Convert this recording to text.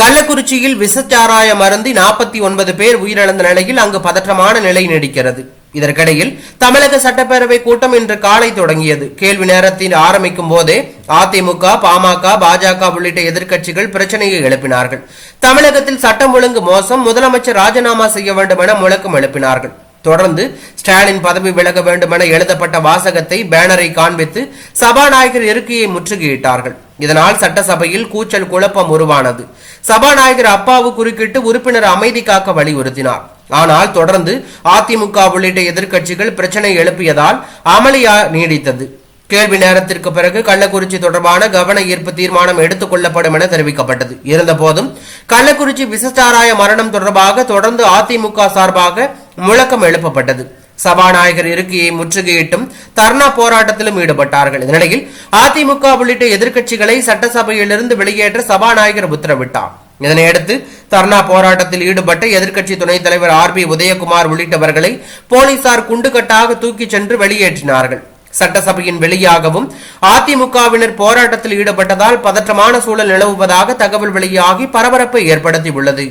கள்ளக்குறிச்சியில் விசச்சாராய மருந்தி நாற்பத்தி ஒன்பது பேர் உயிரிழந்த நிலையில் அங்கு பதற்றமான நிலை நீடிக்கிறது. இதற்கிடையில் தமிழக சட்டப்பேரவை கூட்டம் இன்று காலை தொடங்கியது. கேள்வி நேரத்தில் ஆரம்பிக்கும் போதே அதிமுக பாமக பாஜக உள்ளிட்ட எதிர்க்கட்சிகள் பிரச்சனையை எழுப்பினார்கள். தமிழகத்தில் சட்டம் ஒழுங்கு மோசம் முதலமைச்சர் ராஜினாமா செய்ய வேண்டும் என முழக்கம் எழுப்பினார்கள். தொடர்ந்து ஸ்டாலின் பதவி விலக வேண்டும் என எழுதப்பட்ட வாசகத்தை பேனரை காண்பித்து சபாநாயகர் இருக்கையை முற்றுகையிட்டார்கள். இதனால் சட்டசபையில் கூச்சல் குழப்பம் உருவானது. சபாநாயகர் அப்பாவு குறுக்கிட்டு உறுப்பினர் அமைதி காக்க வலியுறுத்தினார். ஆனால் தொடர்ந்து அதிமுக உள்ளிட்ட எதிர்க்கட்சிகள் பிரச்சனை எழுப்பியதால் அமளியா நீடித்தது. கேள்வி நேரத்திற்கு பிறகு கள்ளக்குறிச்சி தொடர்பான கவன ஈர்ப்பு தீர்மானம் எடுத்துக் கொள்ளப்படும் என தெரிவிக்கப்பட்டது. இருந்தபோதும் கள்ளக்குறிச்சி விசச்சாராய மரணம் தொடர்பாக தொடர்ந்து அதிமுக சார்பாக முழக்கம் எழுப்பப்பட்டது. சபாநாயகர் இருக்கையை முற்றுகையிட்டும் தர்ணா போராட்டத்திலும் ஈடுபட்டார்கள். இந்நிலையில் அதிமுக உள்ளிட்ட எதிர்க்கட்சிகளை சட்டசபையிலிருந்து வெளியேற்ற சபாநாயகர் உத்தரவிட்டார். இதனையடுத்து தர்ணா போராட்டத்தில் ஈடுபட்ட எதிர்க்கட்சி துணைத் தலைவர் ஆர் பி உதயகுமார் உள்ளிட்டவர்களை போலீசார் குண்டுகட்டாக தூக்கிச் சென்று வெளியேற்றினார்கள். சட்டசபையின் வெளியாகவும் அதிமுகவினர் போராட்டத்தில் ஈடுபட்டதால் பதற்றமான சூழல் நிலவுவதாக தகவல் வெளியாகி பரபரப்பை ஏற்படுத்தியுள்ளது.